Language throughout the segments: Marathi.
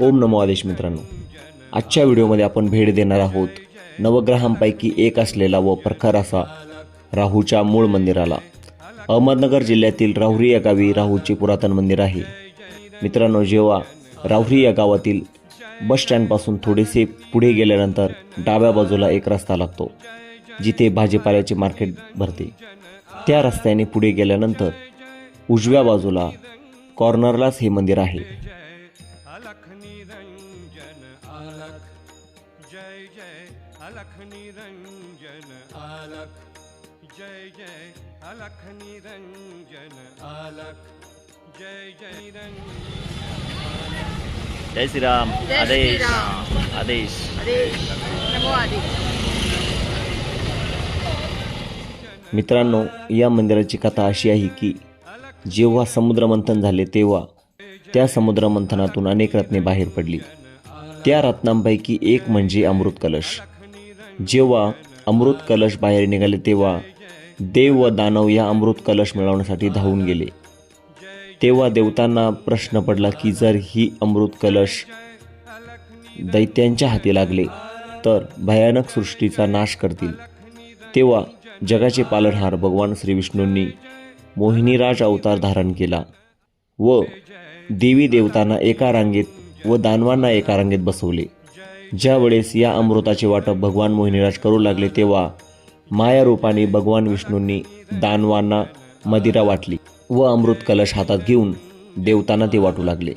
ओम नमो आदेश मित्रांनो. आजच्या व्हिडिओमध्ये आपण भेट देणार आहोत नवग्रहांपैकी एक असलेला व प्रखर असा राहूच्या मूळ मंदिराला. अहमदनगर जिल्ह्यातील राहुरी या गावी राहूचे पुरातन मंदिर आहे. मित्रांनो जेव्हा राहुरी या गावातील बस स्टँडपासून थोडेसे पुढे गेल्यानंतर डाव्या बाजूला एक रस्ता लागतो जिथे भाजीपाल्याचे मार्केट भरते. त्या रस्त्याने पुढे गेल्यानंतर उजव्या बाजूला कॉर्नरलाच हे मंदिर आहे. निरंजन। अलख। जय जय अलख निरंजन। अलख। जय जय निरंजन। जय श्रीराम। जय आदेश। आदेश। मित्रांनो या मंदिराची कथा अशी आहे की जेव्हा समुद्रमंथन झाले तेव्हा त्या समुद्रमंथनातून अनेक रत्ने बाहेर पडली. त्या रत्नांपैकी एक म्हणजे अमृत कलश जेव्हा अमृत कलश बाहेर निघाले तेव्हा देव व दानव या अमृत कलश मिळवण्यासाठी धावून गेले. तेव्हा देवतांना प्रश्न पडला की जर ही अमृत कलश दैत्यांच्या हाती लागले तर भयानक सृष्टीचा नाश करतील. तेव्हा जगाचे पालनहार भगवान श्री विष्णूंनी मोहिनीराज अवतार धारण केला व देवी देवतांना एका रांगेत व दानवांना एका रांगेत बसवले. ज्या वेळेस या अमृताचे वाटप भगवान मोहिनीराज करू लागले तेव्हा माया रूपाने भगवान विष्णूंनी दानवांना मदिरा वाटली व अमृत कलश हातात घेऊन देवतांना ते वाटू लागले.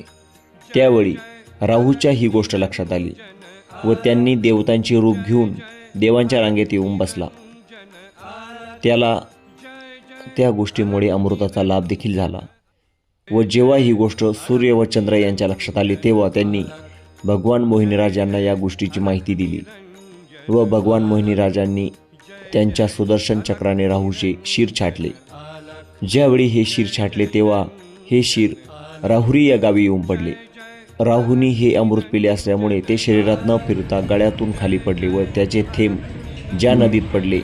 त्यावेळी राहूच्या ही गोष्ट लक्षात आली व त्यांनी देवतांचे रूप घेऊन देवांच्या रांगेत येऊन बसला. त्याला त्या गोष्टीमुळे अमृताचा लाभ देखील झाला व जेव्हा ही गोष्ट सूर्य व चंद्र यांच्या लक्षात आली तेव्हा त्यांनी भगवान मोहिनीराज यांना या गोष्टीची माहिती दिली व भगवान मोहिनीराजांनी त्यांच्या सुदर्शन चक्राने राहूचे शिर छाटले. ज्यावेळी हे शिर छाटले तेव्हा हे शिर राहुरी या गावी येऊन पडले. राहुनी हे अमृत पिले असल्यामुळे ते शरीरात न फिरता गळ्यातून खाली पडले व त्याचे थेंब ज्या नदीत पडले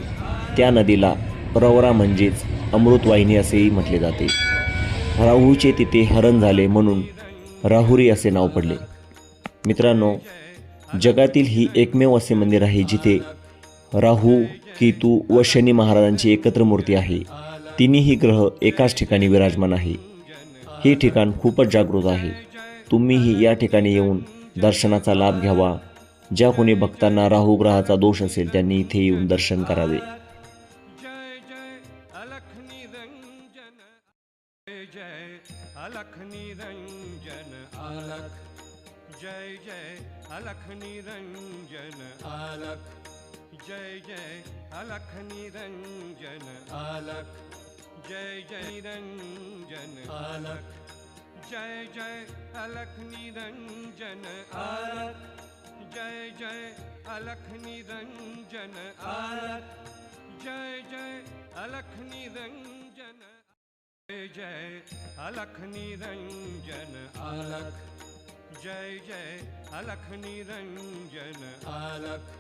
त्या नदीला प्रवरा म्हणजेच अमृतवाहिनी असेही म्हटले जाते. राहूचे तिथे हरण झाले म्हणून राहुरी असे नाव पडले. मित्रांनो जगातील ही एकमेव असे मंदिर आहे जिथे राहू केतू व शनी महाराजांची एकत्र मूर्ती आहे तिन्हीही ग्रह एकाच ठिकाणी विराजमान आहे हे ठिकाण खूपच जागृत आहे तुम्हीही या ठिकाणी येऊन दर्शनाचा लाभ घ्यावा ज्या कोणी भक्तांना राहू ग्रहाचा दोष असेल त्यांनी इथे येऊन दर्शन करावे जय जय अलख निरंजन अलख जय जय अलख निरंजन। अलख। जय जय अलख निरंजन। अलख। जय जय निरंजन। अलख। जय जय अलख निरंजन। अलख। जय जय अलख निरंजन। अलख। जय जय अलख निरंजन। जय जय अलख निरंजन। अलख। जय जय अलख निरंजन अलख।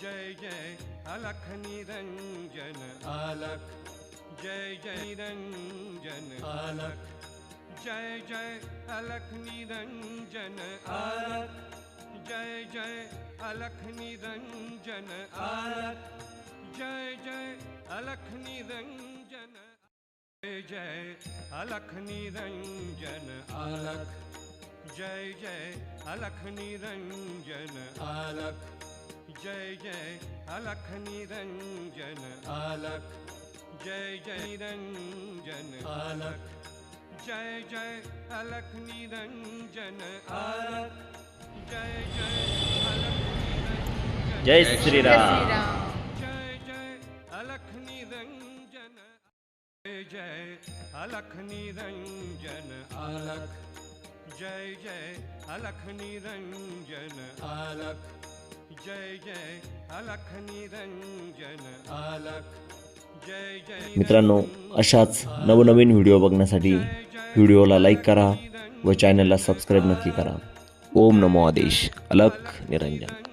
जय जय अलख निरंजन अलख। जय जय निरंजन अलख। जय जय अलख निरंजन अलख। जय जय अलख निरंजन अलख। जय जय अलख निरंजन जय जय अलख निरंजन अलख। जय जय अलख निरंजन। अलख। जय जय अलख निरंजन। अलख। जय जय निरंजन। अलख। जय जय अलख निरंजन। अलख। जय जय अलख निरंजन। जय जय श्रीराम श्रीराम। जय जय अलख निरंजन। जय जय अलख निरंजन। अलख। जय जय अलख निरंजन। अलख। जय जय अलख निरंजन। अलख। जय जय मित्रांनो अशाच नवनवीन व्हिडिओ बघण्यासाठी व्हिडिओला लाईक करा व चॅनलला सबस्क्राईब नक्की करा. ओम नमो आदेश. अलख निरंजन.